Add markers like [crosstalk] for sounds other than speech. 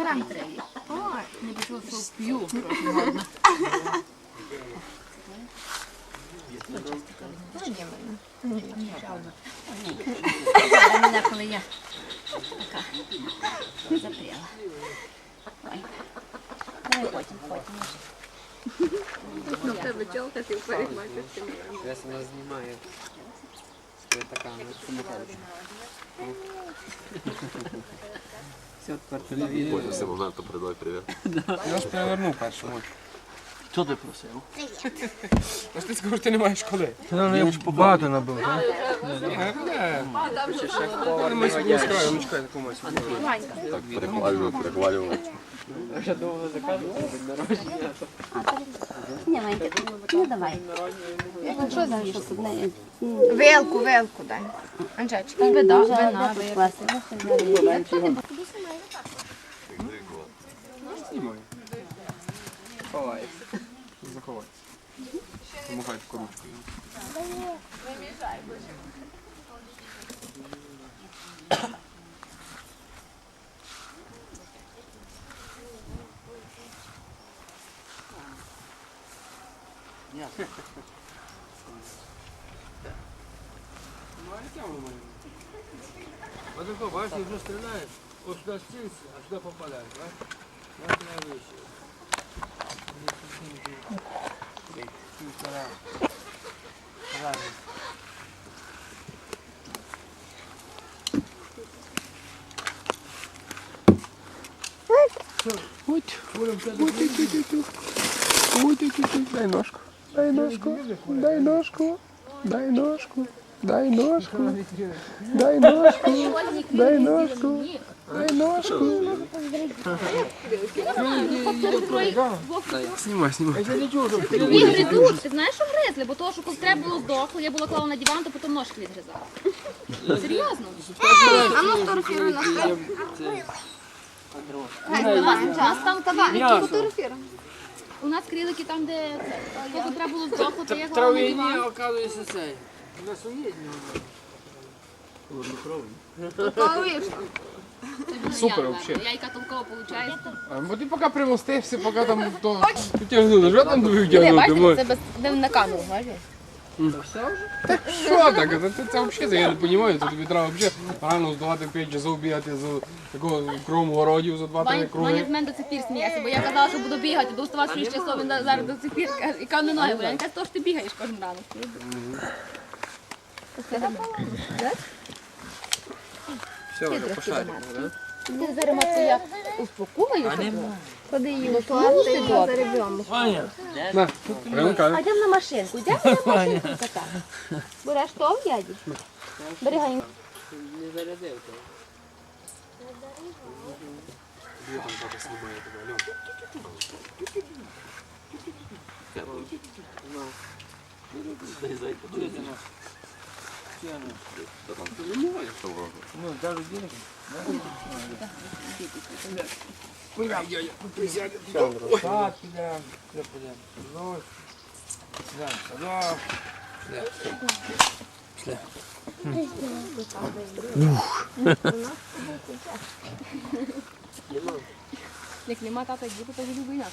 грам. Не почула, що п'ю, трохи гарно. Зараз мене, коли я така запряла. Ой. Давай потім, потім. Ну, в тебе тілка, ти в парикмахерській. Я себе знімаю. Це така, ну, Все, тепер. Потім все моменту передай привіт. [laughs] Я ж перевернув першому. Що ти просив? Ось ти скажеш, ти не маєш коли. Ти нам я багато набив, так? Ми сьогодні скажемо, ми чекаємо таку мать. Дай. Анжечка. Вина, ховай. Помагай коручкою. Не. Вот такой, бачите, уже стреляет, Уж сюда а сюда попадает, да? Надо вещи. Дай ножку. Дай ножку, дай ножку, дай ножку, дай ножку, дай ножку, дай ножку, дай ножку. Снимай, снимай. Він гризуть, ти знаєш, що гризли? Бо того, що коли треба було здохло, я була клала на диван, то потім ножки відгризала. Серйозно? Ей, а ну фотографіруй на у нас там крилики, Фотографіруй. у нас крилики там, де треба було здохло, то я Травині, оказується, цей. У нас уїдні. Супер Я, вообще. Яйка толкова виходить. А, Бо ти поки примостився, поки там то... Ти тягнули, там тобі втягнути? Це без на камеру, бачиш? Що так? Це, це, це взагалі, я не розумію, це тобі треба взагалі рано здавати 5 часов бігати за такого кром городів за 2-3 Ваня Ваня круги. з мене до цих пір сміється, бо я казала, що буду бігати, буду вставати 6 часов, він зараз до цих пір каже, і каже, ноги, бо я каже, то ж ти бігаєш кожен ранок. Все, вже пошарено. Ти зараз я успокою. Подаю, за ребенок. Аня, на, на машинку. Идем на машинку кота. Береш то, дяді? Берегай. Не зарядив то. Где? Ну, даже денег. Да? [laughs] Так, підемо, де підемо? Ну, да, сюди. Як нема тата, діти, то любий нас.